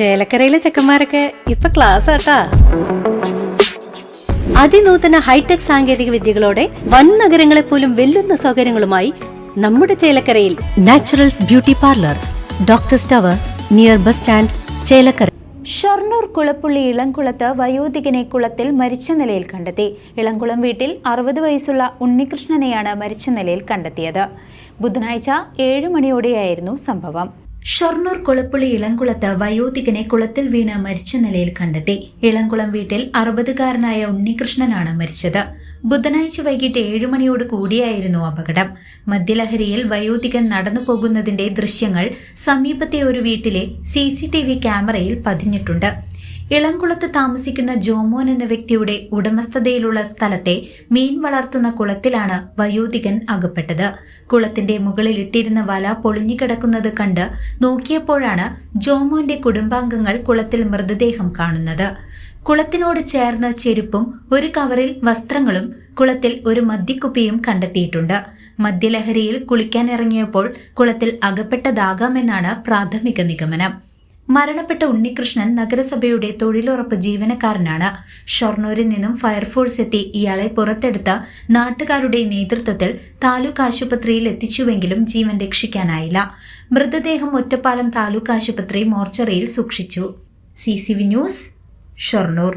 ചേലക്കരയിലെ ചെക്കന്മാരൊക്കെ ഇപ്പൊ ക്ലാസ് ആട്ടാ. അതിനൂതന ഹൈടെക് സാങ്കേതിക വിദ്യകളോടെ വൻ നഗരങ്ങളെ പോലും വെല്ലുന്ന സൗകര്യങ്ങളുമായി നമ്മുടെ ചേലക്കരയിൽ naturals beauty parlour doctor tower near bus stand Chelakkara. Shoranur Kulappully ഇളംകുളത്ത് വയോധികനെ കുളത്തിൽ മരിച്ച നിലയിൽ കണ്ടെത്തി. ഇളംകുളം വീട്ടിൽ അറുപത് വയസ്സുള്ള ഉണ്ണികൃഷ്ണനെയാണ് മരിച്ച നിലയിൽ കണ്ടെത്തിയത്. ബുധനാഴ്ച ഏഴ് മണിയോടെയായിരുന്നു സംഭവം. ഷൊർണൂർ കുളപ്പുളി ഇളംകുളത്ത് വയോധികനെ കുളത്തിൽ വീണ് മരിച്ച നിലയിൽ കണ്ടെത്തി. ഇളംകുളം വീട്ടിൽ അറുപതുകാരനായ ഉണ്ണികൃഷ്ണനാണ് മരിച്ചത്. ബുധനാഴ്ച വൈകിട്ട് ഏഴു മണിയോട് കൂടിയായിരുന്നു അപകടം. മദ്യലഹരിയിൽ വയോധികൻ നടന്നു പോകുന്നതിന്റെ ദൃശ്യങ്ങൾ സമീപത്തെ ഒരു വീട്ടിലെ സി ക്യാമറയിൽ പതിഞ്ഞിട്ടുണ്ട്. ഇളംകുളത്ത് താമസിക്കുന്ന ജോമോൻ എന്ന വ്യക്തിയുടെ ഉടമസ്ഥതയിലുള്ള സ്ഥലത്തെ മീൻ വളർത്തുന്ന കുളത്തിലാണ് വയോധികൻ അകപ്പെട്ടത്. കുളത്തിന്റെ മുകളിൽ ഇട്ടിരുന്ന വല പൊളിഞ്ഞുകിടക്കുന്നത് കണ്ട് നോക്കിയപ്പോഴാണ് ജോമോന്റെ കുടുംബാംഗങ്ങൾ കുളത്തിൽ മൃതദേഹം കാണുന്നത്. കുളത്തിനോട് ചേർന്ന ചെരുപ്പും ഒരു കവറിൽ വസ്ത്രങ്ങളും കുളത്തിൽ ഒരു മദ്യക്കുപ്പിയും കണ്ടെത്തിയിട്ടുണ്ട്. മദ്യലഹരിയിൽ കുളിക്കാനിറങ്ങിയപ്പോൾ കുളത്തിൽ അകപ്പെട്ടതാകാമെന്നാണ് പ്രാഥമിക നിഗമനം. മരണപ്പെട്ട ഉണ്ണികൃഷ്ണൻ നഗരസഭയുടെ തൊഴിലുറപ്പ് ജീവനക്കാരനാണ്. ഷൊർണൂരിൽ നിന്നും ഫയർഫോഴ്സ് എത്തി. ഇയാളെ പുറത്തെടുത്ത നാട്ടുകാരുടെ നേതൃത്വത്തിൽ താലൂക്ക് ആശുപത്രിയിൽ എത്തിച്ചുവെങ്കിലും ജീവൻ രക്ഷിക്കാനായില്ല. മൃതദേഹം ഒറ്റപ്പാലം താലൂക്ക് ആശുപത്രി മോർച്ചറിയിൽ സൂക്ഷിച്ചു. C news Shoranur.